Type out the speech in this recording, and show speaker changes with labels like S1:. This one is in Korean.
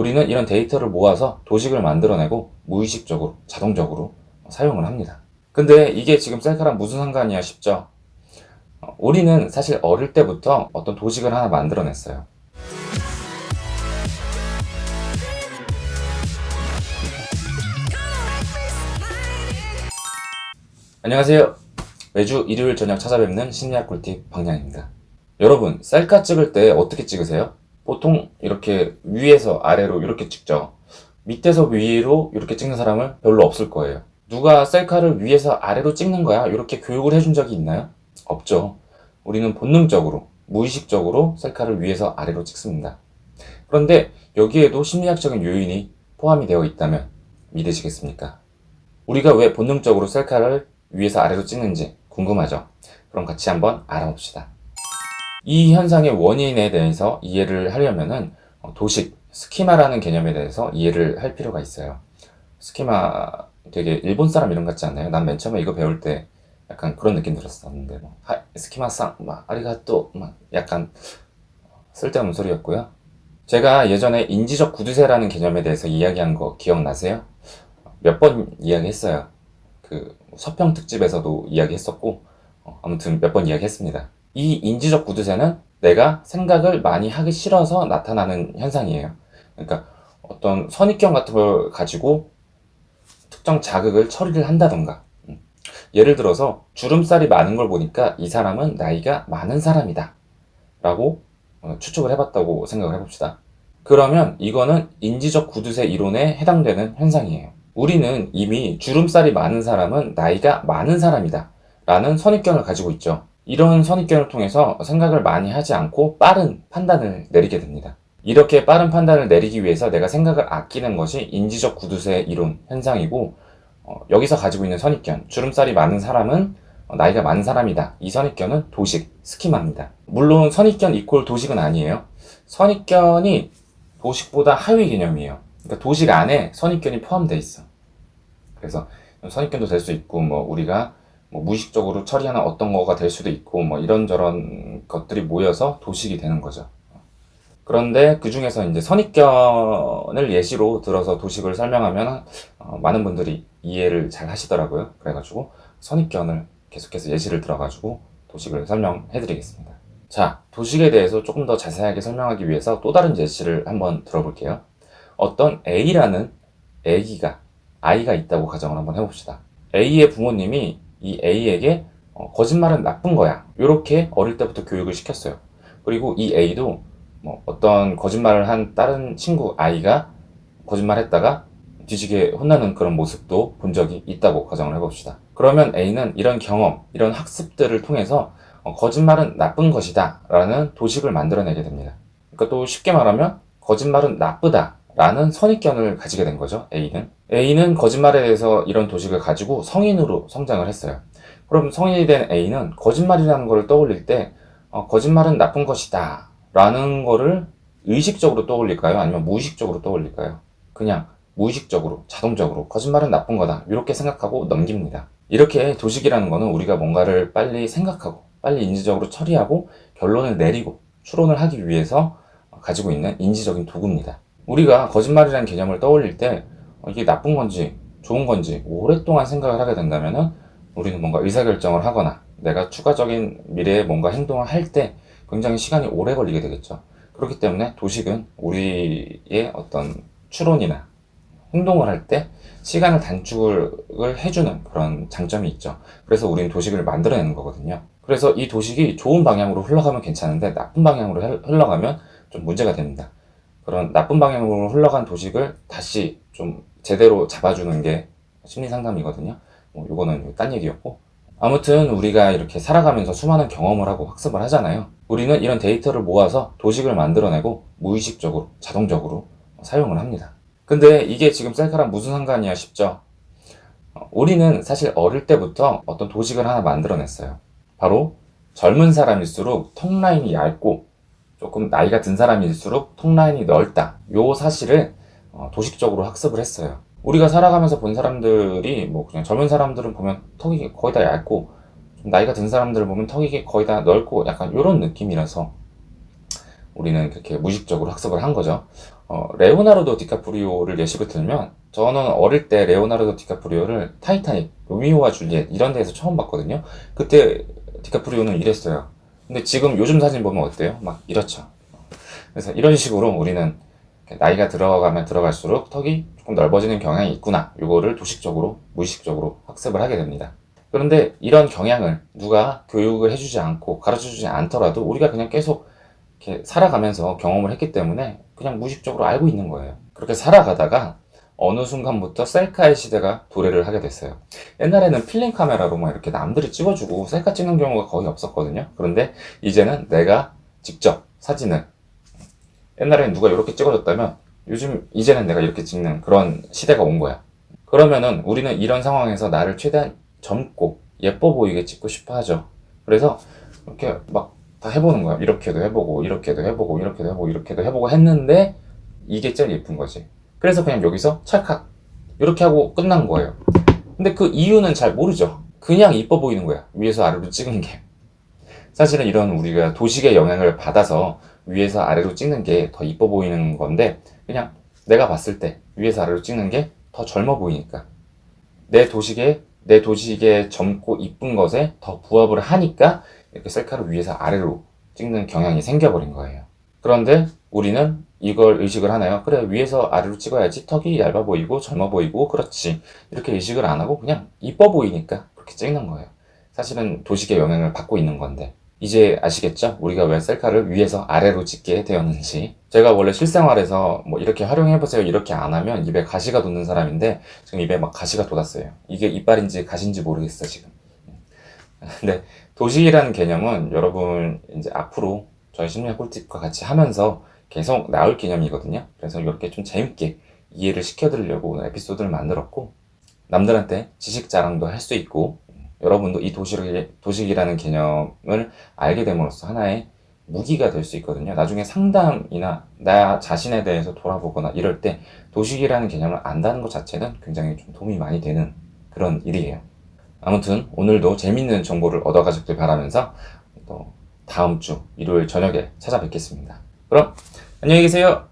S1: 우리는 이런 데이터를 모아서 도식을 만들어내고 무의식적으로, 자동적으로 사용을 합니다. 근데 이게 지금 셀카랑 무슨 상관이야 싶죠? 어, 우리는 사실 어릴 때부터 어떤 도식을 하나 만들어냈어요. 안녕하세요. 매주 일요일 저녁 찾아뵙는 심리학 꿀팁 방향입니다. 여러분, 셀카 찍을 때 어떻게 찍으세요? 보통 이렇게 위에서 아래로 이렇게 찍죠. 밑에서 위로 이렇게 찍는 사람은 별로 없을 거예요. 누가 셀카를 위에서 아래로 찍는 거야? 이렇게 교육을 해준 적이 있나요? 없죠. 우리는 본능적으로, 무의식적으로 셀카를 위에서 아래로 찍습니다. 그런데 여기에도 심리학적인 요인이 포함이 되어 있다면 믿으시겠습니까? 우리가 왜 본능적으로 셀카를 위에서 아래로 찍는지 궁금하죠? 그럼 같이 한번 알아봅시다. 이 현상의 원인에 대해서 이해를 하려면은 어, 도식, 스키마라는 개념에 대해서 이해를 할 필요가 있어요. 스키마 되게 일본 사람 이름 같지 않나요? 난 맨 처음에 이거 배울 때 약간 그런 느낌 들었었는데 뭐 하, 스키마상, 막 아리가또, 막 약간 쓸데없는 소리였고요. 제가 예전에 인지적 구두쇠라는 개념에 대해서 이야기한 거 기억나세요? 몇 번 이야기했어요. 그 서평 특집에서도 이야기했었고 어, 아무튼 몇 번 이야기했습니다. 이 인지적 구두쇠는 내가 생각을 많이 하기 싫어서 나타나는 현상이에요. 그러니까 어떤 선입견 같은 걸 가지고 특정 자극을 처리를 한다던가 음. 예를 들어서 주름살이 많은 걸 보니까 이 사람은 나이가 많은 사람이다 라고 어, 추측을 해봤다고 생각을 해봅시다. 그러면 이거는 인지적 구두쇠 이론에 해당되는 현상이에요. 우리는 이미 주름살이 많은 사람은 나이가 많은 사람이다. 라는 선입견을 가지고 있죠. 이런 선입견을 통해서 생각을 많이 하지 않고 빠른 판단을 내리게 됩니다. 이렇게 빠른 판단을 내리기 위해서 내가 생각을 아끼는 것이 인지적 구두쇠 이론 현상이고, 어, 여기서 가지고 있는 선입견, 주름살이 많은 사람은 어, 나이가 많은 사람이다. 이 선입견은 도식, 스키마입니다. 물론 선입견 이퀄 도식은 아니에요. 선입견이 도식보다 하위 개념이에요. 그러니까 도식 안에 선입견이 포함되어 있어. 그래서 선입견도 될 수 있고, 뭐 우리가 뭐 무의식적으로 처리하는 어떤 거가 될 수도 있고, 뭐 이런저런 것들이 모여서 도식이 되는 거죠. 그런데 그 중에서 이제 선입견을 예시로 들어서 도식을 설명하면 어, 많은 분들이 이해를 잘 하시더라고요. 그래가지고 선입견을 계속해서 예시를 들어가지고 도식을 설명해 드리겠습니다. 자, 도식에 대해서 조금 더 자세하게 설명하기 위해서 또 다른 예시를 한번 들어볼게요. 어떤 A라는 애기가, 아이가 있다고 가정을 한번 해봅시다. A의 부모님이 이 A에게 어, 거짓말은 나쁜 거야. 이렇게 어릴 때부터 교육을 시켰어요. 그리고 이 A도 뭐 어떤 거짓말을 한 다른 친구 아이가 거짓말했다가 뒤지게 혼나는 그런 모습도 본 적이 있다고 가정을 해봅시다. 그러면 A는 이런 경험, 이런 학습들을 통해서 어, 거짓말은 나쁜 것이다 라는 도식을 만들어내게 됩니다. 그러니까 또 쉽게 말하면 거짓말은 나쁘다 라는 선입견을 가지게 된 거죠, A는. A는 거짓말에 대해서 이런 도식을 가지고 성인으로 성장을 했어요. 그럼 성인이 된 A는 거짓말이라는 것을 떠올릴 때 어, 거짓말은 나쁜 것이다 라는 거를 의식적으로 떠올릴까요? 아니면 무의식적으로 떠올릴까요? 그냥 무의식적으로, 자동적으로 거짓말은 나쁜 거다 이렇게 생각하고 넘깁니다. 이렇게 도식이라는 거는 우리가 뭔가를 빨리 생각하고 빨리 인지적으로 처리하고 결론을 내리고 추론을 하기 위해서 가지고 있는 인지적인 도구입니다. 우리가 거짓말이라는 개념을 떠올릴 때 어, 이게 나쁜 건지 좋은 건지 오랫동안 생각을 하게 된다면 우리는 뭔가 의사결정을 하거나 내가 추가적인 미래에 뭔가 행동을 할 때 굉장히 시간이 오래 걸리게 되겠죠. 그렇기 때문에 도식은 우리의 어떤 추론이나 행동을 할 때 시간을 단축을 해주는 그런 장점이 있죠. 그래서 우리는 도식을 만들어내는 거거든요. 그래서 이 도식이 좋은 방향으로 흘러가면 괜찮은데 나쁜 방향으로 흘러가면 좀 문제가 됩니다. 그런 나쁜 방향으로 흘러간 도식을 다시 좀 제대로 잡아주는 게 심리 상담이거든요. 뭐 이거는 딴 얘기였고 아무튼 우리가 이렇게 살아가면서 수많은 경험을 하고 학습을 하잖아요. 우리는 이런 데이터를 모아서 도식을 만들어내고 무의식적으로 자동적으로 사용을 합니다. 근데 이게 지금 셀카랑 무슨 상관이야 싶죠? 어, 우리는 사실 어릴 때부터 어떤 도식을 하나 만들어냈어요. 바로 젊은 사람일수록 턱 라인이 얇고 조금 나이가 든 사람일수록 턱 라인이 넓다. 요 사실을 어, 도식적으로 학습을 했어요. 우리가 살아가면서 본 사람들이 뭐 그냥 젊은 사람들은 보면 턱이 거의 다 얇고 좀 나이가 든 사람들을 보면 턱이 거의 다 넓고 약간 이런 느낌이라서 우리는 그렇게 무의식적으로 학습을 한 거죠. 어, 레오나르도 디카프리오를 예시로 들면 저는 어릴 때 레오나르도 디카프리오를 타이타닉, 로미오와 줄리엣 이런 데에서 처음 봤거든요. 그때 디카프리오는 이랬어요. 근데 지금 요즘 사진 보면 어때요? 막 이렇죠. 그래서 이런 식으로 우리는 나이가 들어가면 들어갈수록 턱이 조금 넓어지는 경향이 있구나. 이거를 도식적으로, 무의식적으로 학습을 하게 됩니다. 그런데 이런 경향을 누가 교육을 해주지 않고 가르쳐주지 않더라도 우리가 그냥 계속 이렇게 살아가면서 경험을 했기 때문에 그냥 무의식적으로 알고 있는 거예요. 그렇게 살아가다가 어느 순간부터 셀카의 시대가 도래를 하게 됐어요. 옛날에는 필름 카메라로 막 이렇게 남들이 찍어주고 셀카 찍는 경우가 거의 없었거든요. 그런데 이제는 내가 직접 사진을 옛날에는 누가 이렇게 찍어줬다면 요즘 이제는 내가 이렇게 찍는 그런 시대가 온 거야. 그러면은 우리는 이런 상황에서 나를 최대한 젊고 예뻐 보이게 찍고 싶어 하죠. 그래서 이렇게 막 다 해보는 거야. 이렇게도 해보고, 이렇게도 해보고, 이렇게도 해보고, 이렇게도 해보고 했는데 이게 제일 예쁜 거지. 그래서 그냥 여기서 찰칵 이렇게 하고 끝난 거예요. 근데 그 이유는 잘 모르죠. 그냥 이뻐 보이는 거야. 위에서 아래로 찍은 게. 사실은 이런 우리가 도식의 영향을 받아서 위에서 아래로 찍는 게 더 이뻐 보이는 건데 그냥 내가 봤을 때 위에서 아래로 찍는 게 더 젊어 보이니까 내 도식에 내 도식에 젊고 이쁜 것에 더 부합을 하니까 이렇게 셀카를 위에서 아래로 찍는 경향이 생겨버린 거예요. 그런데 우리는 이걸 의식을 하나요? 그래 위에서 아래로 찍어야지 턱이 얇아 보이고 젊어 보이고 그렇지 이렇게 의식을 안 하고 그냥 이뻐 보이니까 그렇게 찍는 거예요. 사실은 도식의 영향을 받고 있는 건데 이제 아시겠죠? 우리가 왜 셀카를 위에서 아래로 찍게 되었는지. 제가 원래 실생활에서 뭐 이렇게 활용해보세요. 이렇게 안 하면 입에 가시가 돋는 사람인데 지금 입에 막 가시가 돋았어요. 이게 이빨인지 가시인지 모르겠어, 지금. 근데 도식이라는 개념은 여러분 이제 앞으로 저희 심리학 꿀팁과 같이 하면서 계속 나올 개념이거든요. 그래서 이렇게 좀 재밌게 이해를 시켜드리려고 오늘 에피소드를 만들었고 남들한테 지식 자랑도 할 수 있고 여러분도 이 도식, 도식이라는 개념을 알게 됨으로써 하나의 무기가 될 수 있거든요. 나중에 상담이나 나 자신에 대해서 돌아보거나 이럴 때 도식이라는 개념을 안다는 것 자체는 굉장히 좀 도움이 많이 되는 그런 일이에요. 아무튼 오늘도 재밌는 정보를 얻어가셨길 바라면서 또 다음 주 일요일 저녁에 찾아뵙겠습니다. 그럼 안녕히 계세요.